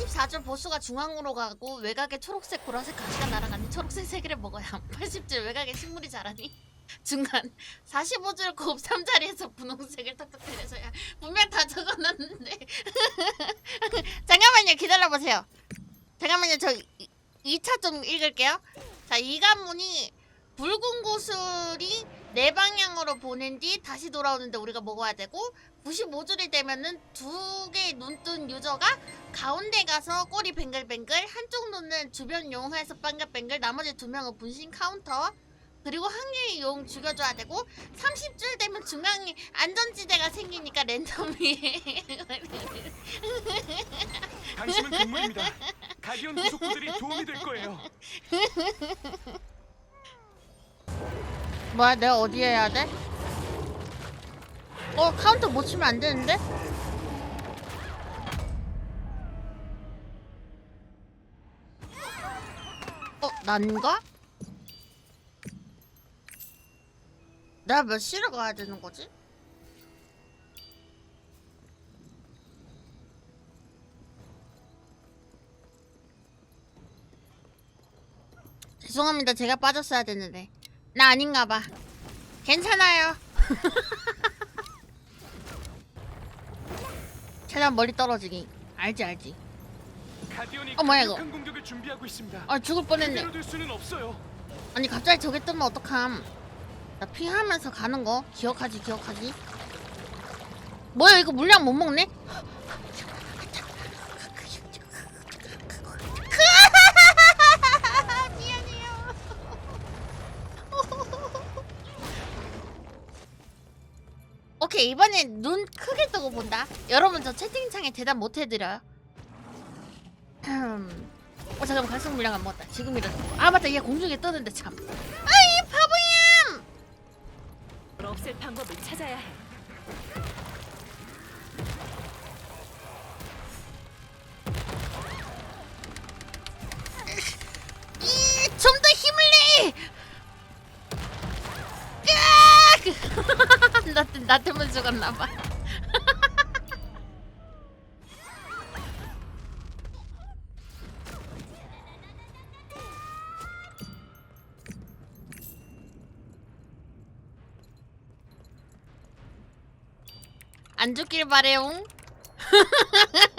24줄 보수가 중앙으로 가고 외곽에 초록색, 보라색 가시가 날아가니 초록색 세 개를 먹어야 함. 80줄 외곽에 식물이 자라니. 중간 45줄 곱 3자리에서 분홍색을 탁탁 때려서야 분명 다 적어놨는데. 잠깐만요. 기다려보세요. 잠깐만요. 저 2차 좀 읽을게요. 자이 관문이 붉은 구슬이 네 방향으로 보낸 뒤 다시 돌아오는데 우리가 먹어야 되고 95줄이 되면은 두 개의 눈뜬 유저가 가운데 가서 꼬리 뱅글뱅글 한쪽 눈은 주변 용해서 뱅글뱅글 나머지 두 명은 분신 카운터 그리고 한 개의 용 죽여줘야 되고 30줄 되면 중앙에 안전지대가 생기니까 랜덤이 당신은 근무입니다. 가디언 구속구들이 도움이 될 거예요. 뭐야 내가 어디에 해야 돼? 어 카운터 못 치면 안 되는데? 어 난가? 내가 몇 시로 가야 되는 거지? 죄송합니다 제가 빠졌어야 되는데 나 아닌가 봐 괜찮아요 최대한 멀리 떨어지기 알지 알지 가디언이 어, 뭐야, 이거? 강력한 공격을 준비하고 있습니다. 아 죽을 뻔했네 그대로 둘 수는 없어요. 아니 갑자기 저게 뜨면 어떡함 나 피하면서 가는 거 기억하지 기억하지 뭐야 이거 물량 못 먹네? 오케이 이번엔 눈 크게 뜨고 본다. 여러분 저 채팅창에 대답 못 해드려요. 음. 어 잠깐만 갈색 물량 안 먹었다. 지금이라도 아 맞다. 얘 공중에 뜨는데 참. 아이 바보야! 걸 없앨 방법을 찾아야 해. 좀더 힘을 내! 으악! 나, 때- 나 때문에 죽었나봐. 안 죽길 바래용